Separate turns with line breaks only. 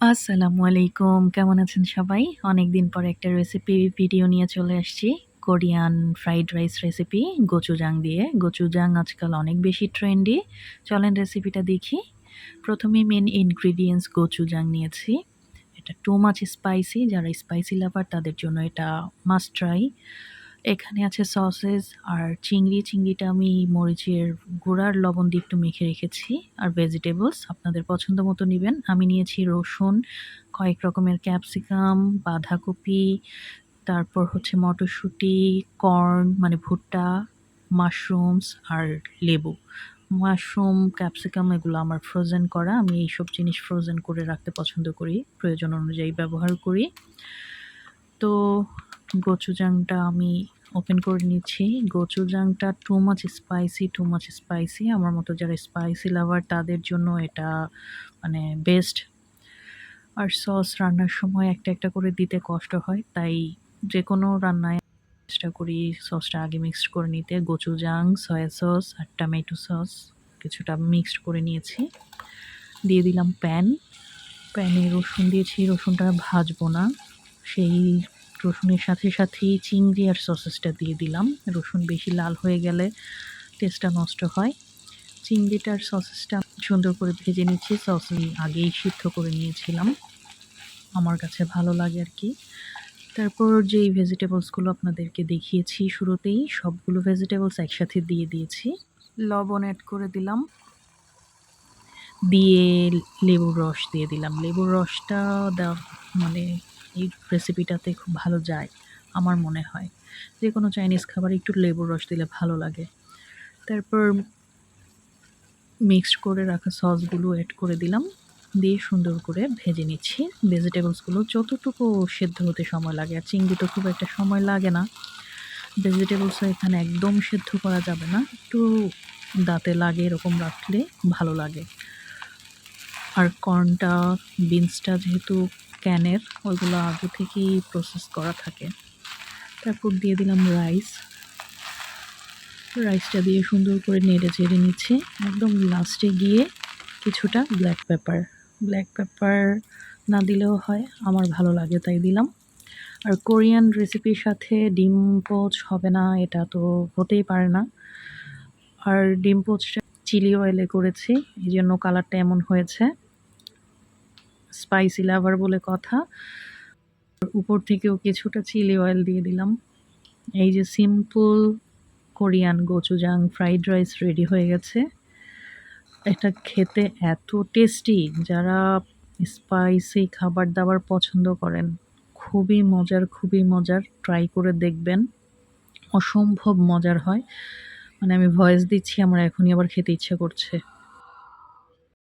আসসালামু আলাইকুম। কেমন আছেন সবাই? অনেক দিন পর একটা রেসিপি ভিডিও নিয়ে চলে আসছি। Korean fried rice recipe gochujang দিয়ে। গোচুজাং আজকাল অনেক বেশি ট্রেন্ডি চলেন রেসিপিটা দেখি। প্রথমে মেন ইনগ্রিডিয়েন্টস গোচুজাং নিয়েছি। এটা টু মাচ স্পাইসি যারা স্পাইসি লাভার তাদের জন্য এটা মাস্ট ট্রাই এখানে আছে সসেস আর চিংড়ি। চিংড়িটা আমি মরিচের গুঁড়ার লবণ দিয়ে একটু মেখে রেখেছি। আর ভেজিটেবলস আপনাদের পছন্দ মতো নেবেন। আমি নিয়েছি রসুন, কয়েক রকমের ক্যাপসিকাম বাঁধাকপি, তারপর হচ্ছে মটরশুঁটি কর্ন মানে ভুট্টা মাশরুমস আর লেবু। মাশরুম ক্যাপসিকাম এগুলো আমার ফ্রোজেন করা। আমি এইসব জিনিস ফ্রোজেন করে রাখতে পছন্দ করি। প্রয়োজন অনুযায়ী ব্যবহার করি। তো গোচুজাংটা আমি ওপেন করে নিচ্ছি। গোচুজাংটা too much spicy too much spicy আমার মতো যারা স্পাইসি লাভার তাদের জন্য এটা মানে বেস্ট আর সস রান্নার সময় একটা একটা করে দিতে কষ্ট হয়, তাই যে কোনো রান্নায় চেষ্টা করি সসটা আগে মিক্সড করে নিতে। গোচুজাং সয়া সস আর টমেটো সস কিছুটা মিক্সড করে নিয়েছি। দিয়ে দিলাম প্যান প্যানে রসুন দিয়েছি, রসুনটা ভাজবো না। সেই রসুনের সাথে সাথেই চিংড়ি আর সসেসটা দিয়ে দিলাম। রসুন বেশি লাল হয়ে গেলে টেস্টটা নষ্ট হয়। চিংড়িটার সসেসটা সুন্দর করে ভেজে নিচ্ছি। সস আগেই সিদ্ধ করে নিয়েছিলাম। আমার কাছে ভালো লাগে আর কি। তারপর যেই ভেজিটেবলসগুলো আপনাদেরকে দেখিয়েছি শুরুতেই, সবগুলো ভেজিটেবলস একসাথে দিয়ে দিয়েছি। লবণ অ্যাড করে দিলাম। দিয়ে লেবুর রস দিয়ে দিলাম। লেবুর রসটা দেওয়া মানে এই রেসিপিটাতে খুব ভালো যায়, আমার মনে হয়। যে কোনো চাইনিজ খাবার একটু লেবুর রস দিলে ভালো লাগে। তারপর মিক্সড করে রাখা সসগুলো অ্যাড করে দিলাম। দিয়ে সুন্দর করে ভেজে নিচ্ছি। ভেজিটেবলসগুলো যতটুকু সেদ্ধ হতে সময় লাগে, আর চিংড়ি তো খুব একটা সময় লাগে না। ভেজিটেবলসও এখানে একদম সেদ্ধ করা যাবে না। একটু দাঁতে লাগে এরকম রাখলে ভালো লাগে। আর কর্নটা বিনসটা যেহেতু ক্যানের ওইগুলো আগে থেকেই প্রসেস করা থাকে। তারপর দিয়ে দিলাম রাইস রাইসটা দিয়ে সুন্দর করে নেড়ে চেড়ে নিচ্ছে। একদম লাস্টে গিয়ে কিছুটা ব্ল্যাক পেপার ব্ল্যাক পেপার না দিলেও হয়, আমার ভালো লাগে তাই দিলাম। আর কোরিয়ান রেসিপির সাথে ডিম পোচ হবে না, এটা তো হতেই পারে না। আর ডিম পোচটা চিলি অয়েলে করেছি, এই জন্য কালারটা এমন হয়েছে। স্পাইসি লাভার বলে কথা। উপর থেকেও কিছুটা চিলি অয়েল দিয়ে দিলাম। এই যে simple Korean gochujang fried rice ready হয়ে গেছে। এটা খেতে এত টেস্টি যারা স্পাইসি খাবার দাবার পছন্দ করেন, খুবই মজার খুবই মজার ট্রাই করে দেখবেন। অসম্ভব মজার হয়। মানে আমি ভয়েস দিচ্ছি, আমার এখনই আবার খেতে ইচ্ছে করছে।